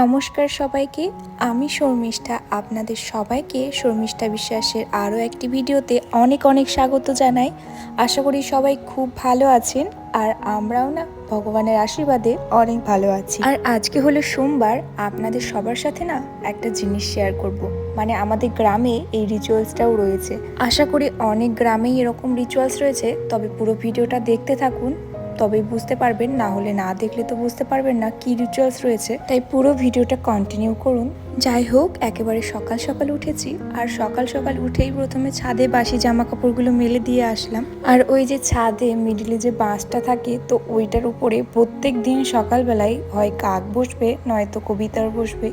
নমস্কার সবাইকে। আমি শর্মিষ্ঠা। আপনাদের সবাইকে শর্মিষ্ঠা বিশ্বাসের আরও একটি ভিডিওতে অনেক অনেক স্বাগত জানাই। আশা করি সবাই খুব ভালো আছেন আর আমরাও না ভগবানের আশীর্বাদে অনেক ভালো আছি। আর আজকে হলো সোমবার। আপনাদের সবার সাথে না একটা জিনিস শেয়ার করব। মানে আমাদের গ্রামে এই রিচুয়ালসটাও রয়েছে। আশা করি অনেক গ্রামেই এরকম রিচুয়ালস রয়েছে। তবে পুরো ভিডিওটা দেখতে থাকুন। তবেই বুঝতে পারবেন, না হলে না দেখলে তো বুঝতে পারবেন না কি রিচুয়ালস রয়েছে। তাই পুরো ভিডিওটা কন্টিনিউ করুন। যাই হোক, একেবারে সকাল সকাল উঠেছি। আর সকাল সকাল উঠেই প্রথমে ছাদে বাসি জামা কাপড়গুলো মেলে দিয়ে আসলাম। আর ওই যে ছাদে মিডিলে যে বাঁশটা থাকে, তো ওইটার উপরে প্রত্যেক দিন সকালবেলায় হয় কাক বসবে, নয়তো কবিতার বসবে।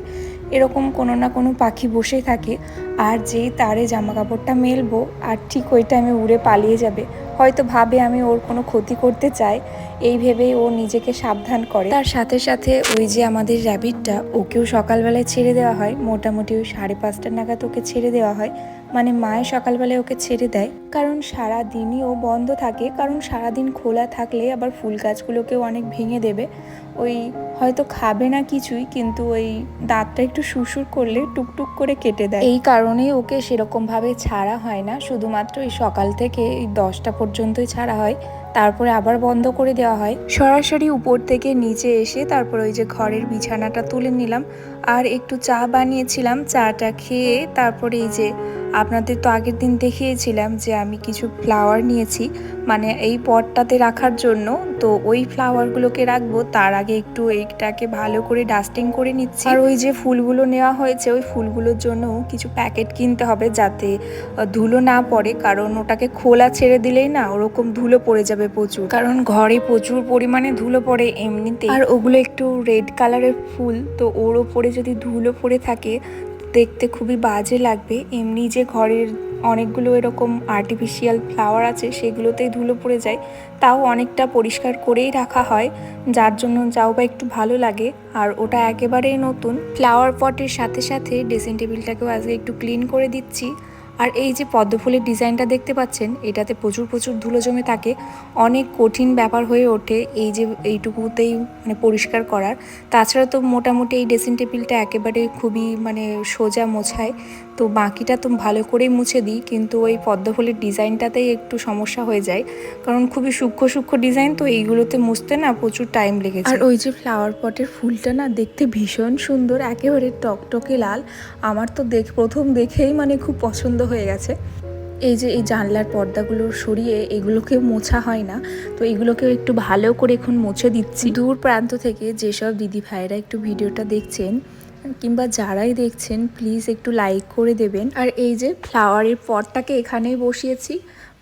এরকম কোনো না কোনো পাখি বসেই থাকে। আর যেই তারে জামা কাপড়টা মেলবো, আর ঠিক ওই টাইমে উড়ে পালিয়ে যাবে। হয়তো ভাবে আমি ওর কোনো ক্ষতি করতে চাই, এই ভেবেই ও নিজেকে সাবধান করে। তার সাথে সাথে ওই যে আমাদের র্যাবিটটা ওকেও সকালবেলায় ছেড়ে দেওয়া হয়, মোটামুটি ওই সাড়ে পাঁচটা নাগাদ ওকে ছেড়ে দেওয়া হয়। মানে মায়ে সকালবেলায় ওকে ছেড়ে দেয়। কারণ সারা দিনই ও বন্ধ থাকে, কারণ সারা দিন খোলা থাকলে আবার ফুল গাছগুলোকেও অনেক ভেঙে দেবে। ওই হয়তো খাবে না কিছুই, কিন্তু ওই দাঁতটা একটু সুসুর করলে টুকটুক করে কেটে দেয়। এই কারণেই ওকে সেরকমভাবে ছাড়া হয় না। শুধুমাত্র এই সকাল থেকে এই দশটা পর্যন্তই ছাড়া হয়। তারপরে আবার বন্ধ করে দেওয়া হয়। সরাসরি উপর থেকে নিচে এসে তারপর ওই যে ঘরের বিছানাটা তুলে নিলাম। আর একটু চা বানিয়েছিলাম। চাটা খেয়ে তারপরে এই যে আপনাদের তো আগের দিন দেখিয়েছিলাম যে আমি কিছু ফ্লাওয়ার নিয়েছি মানে এই পটটাতে রাখার জন্য। তো ওই ফ্লাওয়ারগুলোকে রাখব, তার আগে একটু এইটাকে ভালো করে ডাস্টিং করে নিচ্ছি। আর ওই যে ফুলগুলো নেওয়া হয়েছে, ওই ফুলগুলোর জন্য কিছু প্যাকেট কিনতে হবে যাতে ধুলো না পড়ে, কারণ ওটাকে খোলা ছেড়ে দিলেই না ওরকম ধুলো পড়ে যাবে প্রচুর। কারণ ঘরে প্রচুর পরিমাণে ধুলো পড়ে এমনিতে আর ওগুলো একটু রেড কালারের ফুল, তো ওর ওপরে যদি ধুলো পড়ে থাকে দেখতে খুবই বাজে লাগবে। এমনি যে ঘরের অনেকগুলো এরকম আর্টিফিশিয়াল ফ্লাওয়ার আছে, সেগুলোতেই ধুলো পড়ে যায়। তাও অনেকটা পরিষ্কার করেই রাখা হয়। যার জন্য যাও বা একটু ভালো লাগে। আর ওটা একেবারেই নতুন। ফ্লাওয়ার পটের সাথে সাথে ড্রেসিং টেবিলটাকেও আজকে একটু ক্লিন করে দিচ্ছি। আর এই যে পদ্মফুলের ডিজাইনটা দেখতে পাচ্ছেন, এটাতে প্রচুর প্রচুর ধুলো জমে থাকে। অনেক কঠিন ব্যাপার হয়ে ওঠে এই যে এইটুকুতেই মানে পরিষ্কার করার। তাছাড়া তো মোটামুটি এই ড্রেসিং টেবিলটা একেবারে খুবই মানে সোজা মোছায়। তো বাকিটা তো ভালো করেই মুছে দিই, কিন্তু ওই পদ্মফুলের ডিজাইনটাতেই একটু সমস্যা হয়ে যায়। কারণ খুবই সূক্ষ্ম সূক্ষ্ম ডিজাইন, তো এইগুলোতে মুছতে না প্রচুর টাইম লেগেছে। আর ওই যে ফ্লাওয়ার পটের ফুলটা না দেখতে ভীষণ সুন্দর, একেবারে টকটকে লাল। আমার তো দেখ, প্রথম দেখেই মানে খুব পছন্দ হয়ে গেছে। এই যে এই জানলার পর্দাগুলো সরিয়ে এগুলোকে মোছা হয় না, তো এগুলোকেও একটু ভালো করে এখন মুছে দিচ্ছি। দূর প্রান্ত থেকে যেসব দিদি ভাইরা একটু ভিডিওটা দেখছেন, কিংবা যারাই দেখছেন প্লিজ একটু লাইক করে দেবেন। আর এই যে ফ্লাওয়ারের পটটাকে এখানেই বসিয়েছি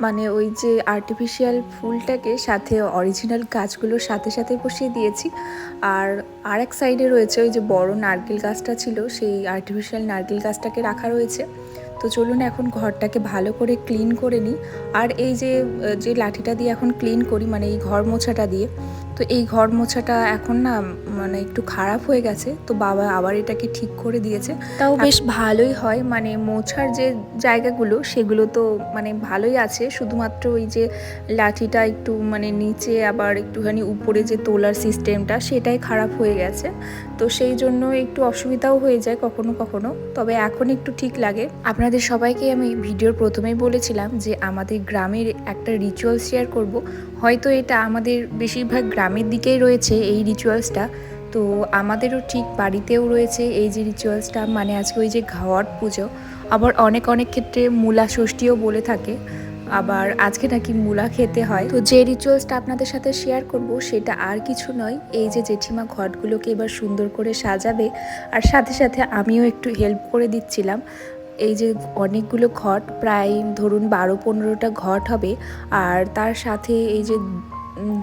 মানে ওই যে আর্টিফিশিয়াল ফুলটাকে সাথে অরিজিনাল গাছগুলোর সাথে সাথে বসিয়ে দিয়েছি। আর আরেক সাইডে রয়েছে ওই যে বড় নারকেল গাছটা ছিল, সেই আর্টিফিশিয়াল নারকেল গাছটাকে রাখা রয়েছে। তো চলুন এখন ঘরটাকে ভালো করে ক্লিন করে নিই। আর এই যে যে লাঠিটা দিয়ে এখন ক্লিন করি মানে এই ঘর মোছাটা দিয়ে তো এই ঘর মোছাটা এখন না মানে একটু খারাপ হয়ে গেছে তো বাবা আবার এটাকে ঠিক করে দিয়েছে। তাও বেশ ভালোই হয় মানে মোছার যে জায়গাগুলো সেগুলো তো মানে ভালোই আছে শুধুমাত্র ওই যে লাঠিটা একটু মানে নিচে আবার একটুখানি উপরে যে তোলার সিস্টেমটা সেটাই খারাপ হয়ে গেছে। তো সেই জন্য একটু অসুবিধাও হয়ে যায় কখনো কখনো তবে এখন একটু ঠিক লাগে। আপনাদের সবাইকে আমি ভিডিওর প্রথমেই বলেছিলাম যে আমাদের গ্রামের একটা রিচুয়াল শেয়ার করব। হয়তো এটা আমাদের বেশিরভাগ গ্রামের দিকেই রয়েছে এই রিচুয়ালসটা তো আমাদেরও ঠিক বাড়িতেও রয়েছে এই যে রিচুয়ালসটা মানে আজকে ওই যে ঘাওয়াট পুজো। আবার অনেক অনেক ক্ষেত্রে মূলা ষষ্ঠীও বলে থাকে। আবার আজকে নাকি মূলা খেতে হয়। তো যে রিচুয়ালসটা আপনাদের সাথে শেয়ার করব সেটা আর কিছু নয়। এই যে জেঠিমা ঘটগুলোকে এবার সুন্দর করে সাজাবে। আর সাথে সাথে আমিও একটু হেল্প করে দিচ্ছিলাম। এই যে অনেকগুলো ঘট, প্রায় ধরুন বারো পনেরোটা ঘট হবে। আর তার সাথে এই যে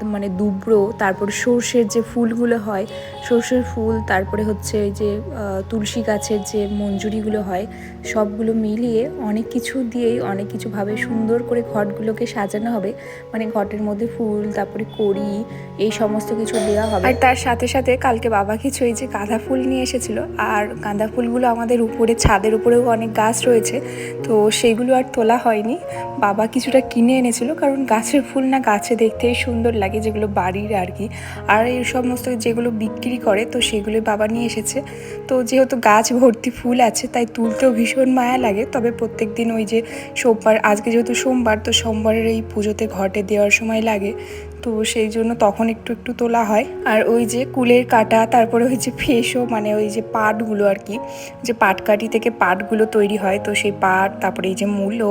মানে দুব্রো, তারপর সর্ষের যে ফুলগুলো হয়, সর্ষের ফুল, তারপরে হচ্ছে যে তুলসী গাছের যে মঞ্জুরিগুলো হয়, সবগুলো মিলিয়ে অনেক কিছু দিয়েই অনেক কিছুভাবে সুন্দর করে ঘটগুলোকে সাজানো হবে। মানে ঘটের মধ্যে ফুল, তারপরে কড়ি এই সমস্ত কিছু দেওয়া হবে। আর তার সাথে সাথে কালকে বাবা কিছু এই যে গাঁদা ফুল নিয়ে এসেছিল, আর গাঁদা ফুলগুলো আমাদের উপরে, ছাদের উপরেও অনেক গাছ রয়েছে, তো সেগুলো আর তোলা হয়নি। বাবা কিছুটা কিনে এনেছিল, কারণ গাছের ফুল না গাছে দেখতেই সুন্দর লাগে যেগুলো বাড়ির আর কি। আর এই সমস্ত যেগুলো বিক্রি করে, তো সেগুলো বাবা নিয়ে এসেছে। তো যেহেতু গাছ ভর্তি ফুল আছে, তাই তুলতেও ভীষণ মায়া লাগে। তবে প্রত্যেক দিন ওই যে সোমবার, আজকে যেহেতু সোমবার, তো সোমবারের এই পুজোতে ঘটে দেওয়ার সময় লাগে। তো সেই জন্য তখন একটু একটু তোলা হয়। আর ওই যে কুলের কাটা, তারপরে ওই যে ফেসও মানে ওই যে পাটগুলো আর কি, যে পাটকাঠি থেকে পাটগুলো তৈরি হয়, তো সেই পাট, তারপরে এই যে মূলো